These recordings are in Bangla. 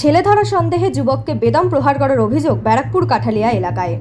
ছেলে ধরা সন্দেহে যুবককে বেদম প্রহার করার অভিযোগ ব্যারাকপুর কাঠালিয়া এলাকায়।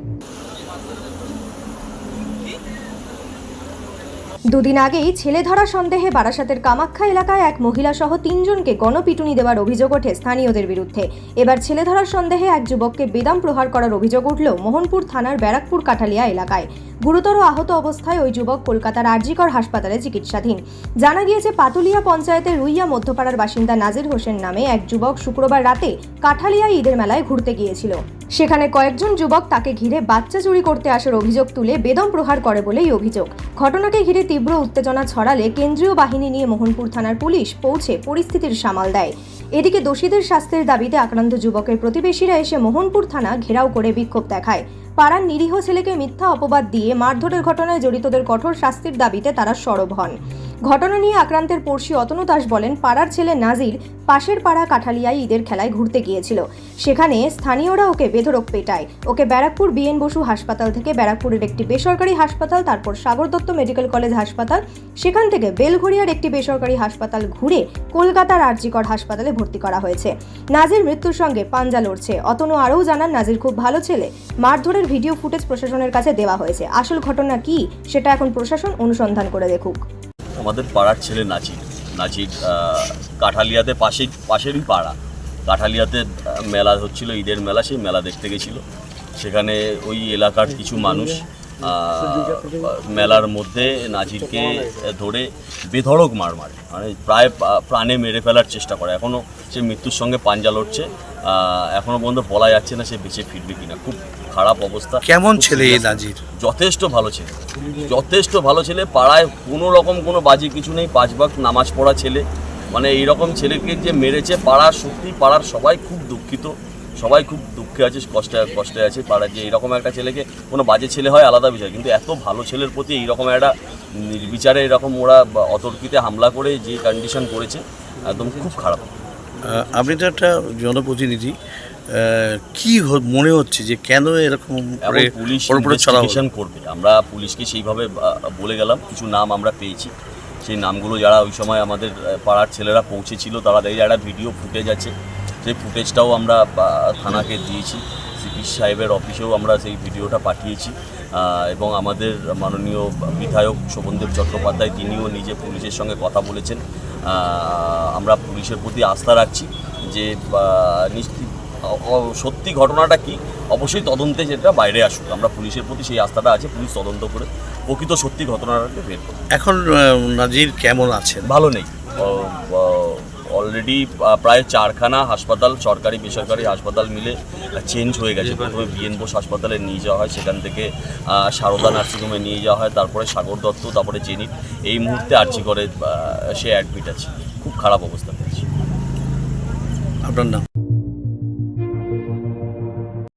দুদিন আগেই ছেলে ধরা সন্দেহে বারাসাতের কামাখ্যা এলাকায় এক মহিলা সহ তিনজনকে গণপিটুনি দেওয়ার অভিযোগ ওঠে স্থানীয়দের বিরুদ্ধে। এবার ছেলে ধরার সন্দেহে এক যুবককে বেদম প্রহার করার অভিযোগ উঠল মোহনপুর থানার ব্যারাকপুর কাঠালিয়া এলাকায়। গুরুতর আহত অবস্থায় ওই যুবক কলকাতার আরজিকর হাসপাতালে চিকিৎসাধীন। জানা গিয়েছে, পাতুলিয়া পঞ্চায়েতের রুইয়া মধ্যপাড়ার বাসিন্দা নাজির হোসেন নামে এক যুবক শুক্রবার রাতে কাঠালিয়া ঈদের মেলায় ঘুরতে গিয়েছিল। সেখানে কয়েকজন যুবক তাকে ঘিরে বাচ্চা চুরি করতে আসার অভিযোগ তুলে বেদম প্রহার করে বলেই অভিযোগ। ঘটনাকে ঘিরে তীব্র উত্তেজনা ছড়ালে কেন্দ্রীয় বাহিনী নিয়ে মোহনপুর থানার পুলিশ পৌঁছে পরিস্থিতির সামাল দেয়। এদিকে দোষীদের শাস্তির দাবিতে আক্রান্ত যুবকের প্রতিবেশীরা এসে মোহনপুর থানা ঘেরাও করে বিক্ষোভ দেখায়। পাড়ার নিরীহ ছেলেকে মিথ্যা অপবাদ দিয়ে মারধরের ঘটনায় জড়িতদের কঠোর শাস্তির দাবিতে তারা সরব হন। ঘটনা নিয়ে আক্রান্তের পড়শি অতনু দাস বলেন, পাড়ার ছেলে নাজির পাশের পাড়া কাঠালিয়ায় ঈদের খেলায় ঘুরতে গিয়েছিল। সেখানে স্থানীয়রা ওকে বেধরক পেটায়। ওকে ব্যারাকপুর বিএন বসু হাসপাতাল থেকে ব্যারাকপুরের একটি বেসরকারি হাসপাতাল, তারপর সাগর দত্ত মেডিকেল কলেজ হাসপাতাল, সেখান থেকে বেলঘড়িয়ার একটি বেসরকারি হাসপাতাল ঘুরে কলকাতার আরজিকর হাসপাতালে ভর্তি করা হয়েছে। নাজির মৃত্যুর সঙ্গে পাঞ্জা লড়ছে। অতনু আরও জানান, নাজির খুব ভালো ছেলে। মারধরের ভিডিও ফুটেজ প্রশাসনের কাছে দেওয়া হয়েছে। আসল ঘটনা কি, সেটা এখন প্রশাসন অনুসন্ধান করে দেখুক। আমাদের পাড়ার ছেলে নাচির নাচির কাঁঠালিয়াতে পাশেই পাশেরই পাড়া। কাঠালিয়াতে মেলা হচ্ছিল, ঈদের মেলা, সেই মেলা দেখতে গেছিল। সেখানে ওই এলাকার কিছু মানুষ মেলার মধ্যে নাজিরকে ধরে বেধড়ক মার মারে। মানে প্রায়, প্রাণে মেরে ফেলার চেষ্টা করে। এখনও সে মৃত্যুর সঙ্গে পাঞ্জা লড়ছে আহ, এখনও পর্যন্ত বলা যাচ্ছে না সে বেঁচে ফিরবে কিনা। খুব খারাপ অবস্থা কেমন ছেলে এই নাজির? যথেষ্ট ভালো ছেলে। যথেষ্ট ভালো ছেলে পাড়ায় কোনো রকম কোনো বাজে কিছু নেই পাঁচ ভাগ নামাজ পড়া ছেলে। মানে এইরকম ছেলেকে যে মেরেছে পাড়ার সত্যি পাড়ার সবাই খুব দুঃখিত। সবাই খুব দুঃখে আছে কষ্টে কষ্টে আছে পাড়ার যে এইরকম একটা ছেলেকে কোনো বাজে ছেলে হয় আলাদা বিষয়। কিন্তু এত ভালো ছেলের প্রতি এইরকম একটা নির্বিচারে এরকম ওরা অতর্কিতে হামলা করে যে কন্ডিশন করেছে একদম খুব খারাপ। আপনি তো একটা জনপ্রতিনিধি কি মনে হচ্ছে যে কেন এরকম পুলিশ? ইনভেস্টিগেশন করবে। আমরা পুলিশকে সেইভাবে বলে গেলাম কিছু নাম আমরা পেয়েছি। সেই নামগুলো যারা ওই সময় আমাদের পাড়ার ছেলেরা পৌঁছেছিল তারা দেখি একটা ভিডিও ফুটেজ আছে। সেই ফুটেজটাও আমরা থানাকে দিয়েছি। সিপি সাহেবের অফিসেও আমরা সেই ভিডিওটা পাঠিয়েছি এবং আমাদের মাননীয় বিধায়ক শোভনদেব চট্টোপাধ্যায় তিনিও নিজে পুলিশের সঙ্গে কথা বলেছেন। আমরা পুলিশের প্রতি আস্থা রাখছি যে নিশ্চিত সত্যি ঘটনাটা কি? অবশ্যই তদন্তে যেটা বাইরে আসুক। আমরা পুলিশের প্রতি সেই আস্থাটা আছে পুলিশ তদন্ত করে প্রকৃত সত্যি ঘটনাটাকে বের করবে এখন নাজির কেমন আছেন? ভালো নেই। অলরেডি প্রায় চারখানা হাসপাতাল সরকারি বেসরকারি হাসপাতাল মিলে চেঞ্জ হয়ে গেছে। প্রথমে বিএন বোস হাসপাতালে নিয়ে যাওয়া হয় সেখান থেকে সারদা নার্সিংহোমে নিয়ে যাওয়া হয় তারপরে সাগর দত্ত তারপরে জেনিট এই মুহূর্তে আর্জি করে সে অ্যাডমিট আছে। খুব খারাপ অবস্থা পেয়েছে আপনার নাম?